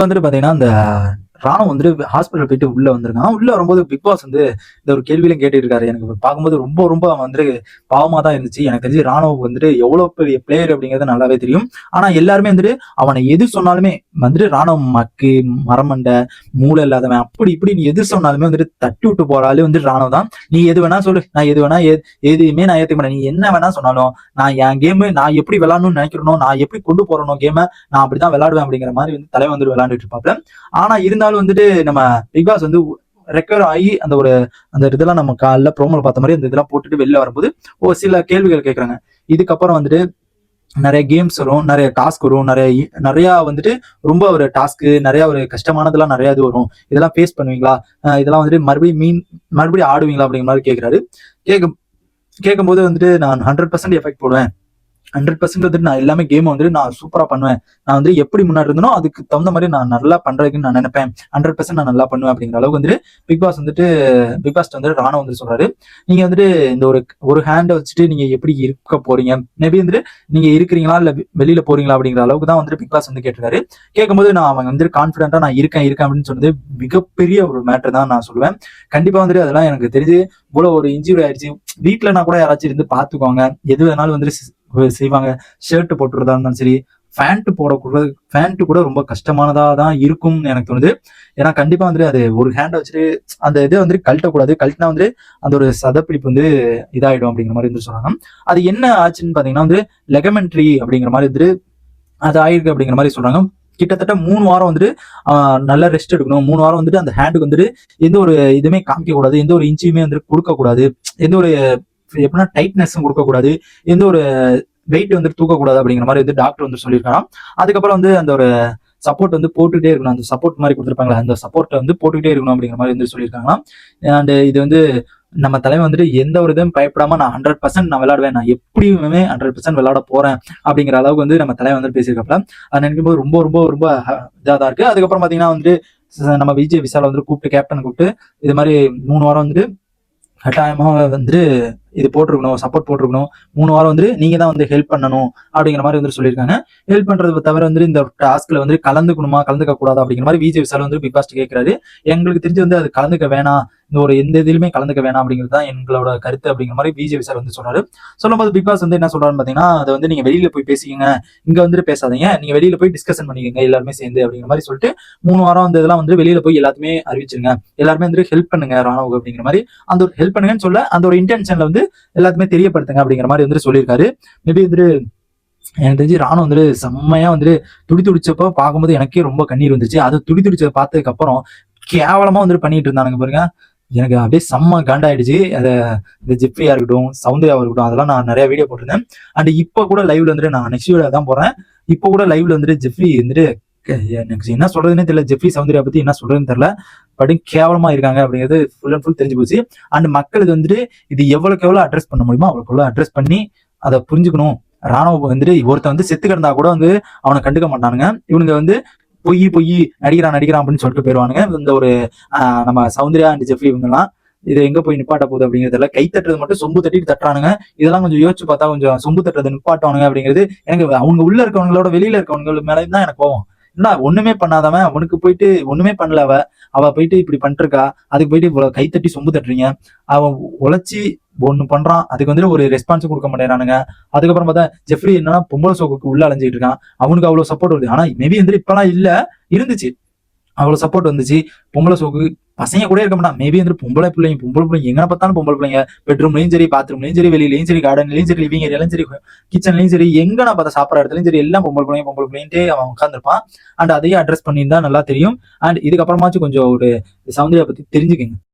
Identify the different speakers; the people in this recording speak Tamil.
Speaker 1: வந்துட்டு பாத்தீங்கன்னா இந்த ராணுவம் வந்துட்டு ஹாஸ்பிட்டல் போயிட்டு உள்ள வந்திருக்கான். உள்ள வரும்போது பிக் பாஸ் வந்து இந்த ஒரு கேள்வியிலும் கேட்டுட்டு இருக்காரு எனக்கு பார்க்கும்போது ரொம்ப ரொம்ப அவன் வந்துட்டு பாவமா தான் இருந்துச்சு. எனக்கு தெரிஞ்சு ராணுவம் வந்துட்டு எவ்வளவு பெரிய பிளேயர் அப்படிங்கிறது நல்லாவே தெரியும். ஆனா எல்லாருமே வந்துட்டு அவனை எது சொன்னாலுமே வந்துட்டு ராணுவம் மக்கு மரமண்டை மூளை இல்லாதவன் அப்படி இப்படி நீ எது சொன்னாலுமே வந்துட்டு தட்டி விட்டு போறாலே வந்துட்டு ராணுவம் தான். நீ எது வேணா சொல்லு. நான் எது வேணா எதுவுமே நான் ஏத்துக்க மாட்டேன். நீ என்ன வேணா சொன்னாலும் நான் என் கேமு நான் எப்படி விளாடணும்னு நினைக்கிறனோ நான் எப்படி கொண்டு போறனோ கேமை நான் அப்படிதான் விளையாடுவேன் அப்படிங்கிற மாதிரி வந்து தலைவன் வந்துட்டு விளையாண்டுட்டு இருப்பாப்ல. ஆனா இருந்தாலும் வந்துட்டு நம்ம பிக் பாஸ் வந்து ரெக்கவர் ஆகி அந்த ஒரு அந்த இதெல்லாம் நம்ம காலைல ப்ரோமோல பார்த்த மாதிரி அந்த இதெல்லாம் போட்டுட்டு வெளில வரும்போது ஒரு சில கேள்விகள் கேட்குறாங்க இதுக்கப்புறம் வந்துட்டு நிறைய கேம்ஸ் வரும் நிறைய டாஸ்க் வரும் நிறைய நிறையா வந்துட்டு ரொம்ப ஒரு டாஸ்க்கு நிறையா ஒரு கஷ்டமானதெல்லாம் நிறையா இது வரும். இதெல்லாம் ஃபேஸ் பண்ணுவீங்களா? இதெல்லாம் வந்துட்டு மறுபடியும் மீன் மறுபடியும் ஆடுவீங்களா அப்படிங்கிற மாதிரி கேட்குறாரு கேட்கும் கேட்கும்போது வந்துட்டு நான் ஹண்ட்ரட் பர்சன்ட் எஃபெக்ட் போடுவேன். ஹண்ட்ரட் பர்சன்ட் வந்துட்டு நான் எல்லாமே கேம் வந்துட்டு நான் சூப்பரா பண்ணுவேன். நான் வந்து எப்படி முன்னாடி இருந்தனோ அதுக்கு தகுந்த மாதிரி நான் நல்லா பண்ணுறதுக்குன்னு நான் நினைப்பேன். ஹண்ட்ரட் பர்சன்ட் நான் நல்லா பண்ணுவேன் அப்படிங்கிற அளவுக்கு வந்துட்டு பிக் பாஸ் வந்துட்டு பிக் பாஸ் வந்துட்டு ராணுவ வந்து சொல்றாரு. நீங்க வந்துட்டு இந்த ஒரு ஒரு ஹேண்டை வச்சுட்டு நீங்க எப்படி இருக்க போறீங்க? மேபி வந்துட்டு நீங்க இருக்கிறீங்களா இல்ல வெளியில் வெளியில போறீங்களா அப்படிங்கிற அளவுக்கு தான் வந்துட்டு பிக் பாஸ் வந்து கேட்டிருக்காரு. கேட்கும்போது நான் அவங்க வந்துட்டு கான்பிடண்டா நான் இருக்கேன் இருக்கேன் அப்படின்னு சொன்னது மிகப்பெரிய ஒரு மேட்டர் தான் நான் சொல்லுவேன். கண்டிப்பா வந்துட்டு அதெல்லாம் எனக்கு தெரிஞ்சு இவ்வளவு ஒரு இன்ஜுரி ஆயிடுச்சு. நான் கூட யாராச்சும் இருந்து பார்த்துக்கோங்க. எது வேணாலும் வந்துட்டு செய்வாங்க. ஷர்ட் போட்டுறதா இருந்தாலும் சரி ஃபேண்ட் போடக்கூடாது ஃபேண்ட் கூட ரொம்ப கஷ்டமானதாக தான் இருக்கும்னு எனக்கு தோணுது. ஏன்னா கண்டிப்பாக வந்துட்டு அது ஒரு ஹேண்டை வச்சுட்டு அந்த இதை வந்துட்டு கழட்டக்கூடாது. கழட்டினா வந்து அந்த ஒரு சதப்பிடிப்பு வந்து இதாகிடும் அப்படிங்கிற மாதிரி வந்து சொன்னாங்க. அது என்ன ஆச்சுன்னு பார்த்தீங்கன்னா வந்து லெகமெண்ட்ரி அப்படிங்கிற மாதிரி வந்துட்டு அது ஆயிருக்கு அப்படிங்கிற மாதிரி சொல்கிறாங்க கிட்டத்தட்ட மூணு வாரம் வந்துட்டு நல்லா நல்ல ரெஸ்ட் எடுக்கணும். மூணு வாரம் வந்துட்டு அந்த ஹேண்டுக்கு வந்துட்டு எந்த ஒரு இதுவுமே காமிக்க கூடாது எந்த ஒரு இன்ச்சியுமே வந்துட்டு கொடுக்க கூடாது எந்த ஒரு எப்படின்னா டைட்னஸும் கொடுக்கக்கூடாது. எந்த ஒரு வெயிட் வந்து தூக்கக்கூடாது அப்படிங்கிற மாதிரி வந்து டாக்டர் வந்து சொல்லியிருக்காராம். அதுக்கப்புறம் வந்து அந்த ஒரு சப்போர்ட் வந்து போட்டுக்கிட்டே இருக்கணும். அந்த சப்போர்ட் மாதிரி கொடுத்துருப்பாங்களா அந்த சப்போர்ட்டை வந்து போட்டுக்கிட்டே இருக்கணும் அப்படிங்கிற மாதிரி வந்து சொல்லியிருக்காங்களாம். அண்ட் இது வந்து நம்ம தலைவன் வந்துட்டு எந்த ஒரு இதுவும் பயப்படாம நான் ஹண்ட்ரட் பர்சன்ட் நான் விளையாடுவேன். நான் எப்படியுமே ஹண்ட்ரட் பர்சன்ட் விளையாட போறேன் அப்படிங்கிற அளவுக்கு வந்து நம்ம தலைவன் வந்து பேசியிருக்கப்பல. அது நினைக்கும் போது ரொம்ப ரொம்ப ரொம்ப இதாக தான் இருக்கு. அதுக்கப்புறம் பாத்தீங்கன்னா வந்து நம்ம விஜய் விசால வந்து கூப்பிட்டு கேப்டன் கூப்பிட்டு இது மாதிரி மூணு வாரம் வந்துட்டு கட்டாயமா வந்துட்டு இது போட்டிருக்கணும் சப்போர்ட் போட்டிருக்கணும். மூணு வாரம் வந்து நீங்க தான் வந்து ஹெல்ப் பண்ணணும் அப்படிங்கிற மாதிரி வந்து சொல்லியிருக்காங்க. ஹெல்ப் பண்றது தவிர வந்து இந்த டாஸ்க்ல வந்து கலந்துக்கணுமா கலந்துக்க கூடாது அப்படிங்கிற மாதிரி விஜய் விசால் வந்து பிக் பாஸ்ட் கேட்கிறாரு. எங்களுக்கு தெரிஞ்சு வந்து அது கலந்துக்க வேணாம். இந்த ஒரு எந்த இதுலையுமே கலந்துக்க வேணாம் அப்படிங்கிறது தான் எங்களோட கருத்து அப்படிங்கிற மாதிரி விஜய் விசால் வந்து சொல்றாரு சொல்லும்போது பிக் பாஸ் வந்து என்ன சொல்றாருன்னு பாத்தீங்கன்னா அதை வந்து நீங்க வெளியில போய் பேசிக்கங்க. இங்க வந்துட்டு பேசாதீங்க. நீங்க வெளியில போய் டிஸ்கஷன் பண்ணிக்கங்க. எல்லாருமே சேர்ந்து அப்படிங்கிற மாதிரி சொல்லிட்டு மூணு வாரம் வந்து இதெல்லாம் வந்து வெளியில போய் எல்லாத்துமே அறிவிச்சிருங்க. எல்லாருமே வந்து ஹெல்ப் பண்ணுங்க ராணுவ அப்படிங்கிற மாதிரி. அந்த ஒரு ஹெல்ப் பண்ணுங்கன்னு சொல்ல அந்த ஒரு இன்டென்ஷன்ல வந்து எல்லாத்துமே தெரியப்படுத்துங்க அப்படிங்கிற மாதிரி வந்து சொல்லியிருக்காரு. மேபி வந்துட்டு எனக்கு தெரிஞ்சு ராணுவம் வந்துட்டு செம்மையா வந்துட்டு துடி துடிச்சப்போ பார்க்கும்போது எனக்கே ரொம்ப கண்ணீர் வந்துச்சு. அது துடி துடிச்சதை பார்த்ததுக்கு அப்புறம் கேவலமா வந்துட்டு பண்ணிட்டு இருந்தானுங்க பாருங்க. எனக்கு அப்படியே செம்ம காண்டாயிடுச்சு. அதை இந்த ஜிப்ரியா இருக்கட்டும் சௌந்தர்யாவா இருக்கட்டும் அதெல்லாம் நான் நிறைய வீடியோ போட்டிருந்தேன். அண்ட் இப்போ கூட லைவ்ல வந்துட்டு நான் நெக்ஸ்ட் வீடியோ தான் போறேன். இப்போ கூட லைவ்ல வந்துட்டு ஜெஃப்ரி வந்துட்டு எனக்கு என்ன சொல்றதுன்னே தெரியல. ஜெஃப்ரி சௌந்தர்யா பத்தி என்ன சொல்றதுன்னு தெரியல. படி கேவலமா இருக்காங்க அப்படிங்கிறது ஃபுல் அண்ட் ஃபுல் தெரிஞ்சு போச்சு. அண்ட் மக்கள் இது வந்துட்டு இது எவ்வளவுக்கு எவ்வளவு அட்ரஸ் பண்ண முடியுமோ அவ்வளவுக்கு அட்ரஸ் பண்ணி அதை புரிஞ்சுக்கணும். ராணுவ வந்துட்டு ஒருத்தன் வந்து செத்து கிடந்தா கூட வந்து அவனை கண்டுக்க மாட்டானுங்க. இவனுங்க வந்து பொய் பொய் நடிக்கிறான் நடிக்கிறான் அப்படின்னு சொல்லிட்டு போயிடுவானுங்க. இந்த ஒரு நம்ம சௌந்தர்யா அண்ட் ஜெஃப்ரி இவங்கெல்லாம் இது எங்க போய் நிப்பாட்ட போகுது அப்படிங்கிறதுல கை தட்டுறது மட்டும் சொம்பு தட்டிட்டு தட்டுறானுங்க. இதெல்லாம் கொஞ்சம் யோசிச்சு பார்த்தா கொஞ்சம் சொம்பு தட்டுறது நிப்பாட்டுவானுங்க அப்படிங்கிறது எனக்கு அவங்க உள்ள இருக்கவங்களோட வெளியில இருக்கவங்க மேலே தான் எனக்கு போவோம் என்ன ஒண்ணுமே பண்ணாதவன் அவனுக்கு போயிட்டு ஒண்ணுமே பண்ணல அவ. அவ போயிட்டு இப்படி பண்ணிருக்கா. அதுக்கு போயிட்டு இவ்வளவு கைத்தட்டி சொம்பு தட்டுறீங்க. அவன் உழைச்சி ஒண்ணு பண்றான். அதுக்கு வந்துட்டு ஒரு ரெஸ்பான்ஸ் கொடுக்க மாட்டேறானுங்க அதுக்கப்புறம் பார்த்தா ஜெஃப்ரி என்னன்னா பொம்பளை சோக்குக்கு உள்ள அலைஞ்சிட்டு இருக்கான். அவனுக்கு அவ்வளவு சப்போர்ட் வருது. ஆனா மேபி வந்துட்டு இப்பெல்லாம் இல்ல. இருந்துச்சு. அவ்வளவு சப்போர்ட் வந்துச்சு. பொம்பளை சோக்கு பசங்க கூட இருக்க மாட்டான் மேபி வந்து பொம்பளை பிள்ளைங்க பொம்பளை பிள்ளைங்க எங்க பார்த்தாலும் பொம்பளை பிள்ளைங்க. பெட்ரூம்லயும் சரி பாத்ரூம்லயும் சரி வெளியிலயும் சரி கார்டன்லயும் சரி லிவிங் ஏரியாலும் சரி கிச்சன்லயும் சரி எங்க நான் பார்த்தா சாப்பிட்ற இடத்துலயும் சரி எல்லாம் பொம்பளை பிள்ளைங்க பொம்பளை பிள்ளைன்ட்டு அவன் உட்காந்துருப்பான் அண்ட் அதையும் அட்ரஸ் பண்ணியிருந்தா நல்லா தெரியும். அண்ட் இதுக்கப்புறமாச்சும் கொஞ்சம் ஒரு சௌந்தர்யா பத்தி தெரிஞ்சுக்கங்க.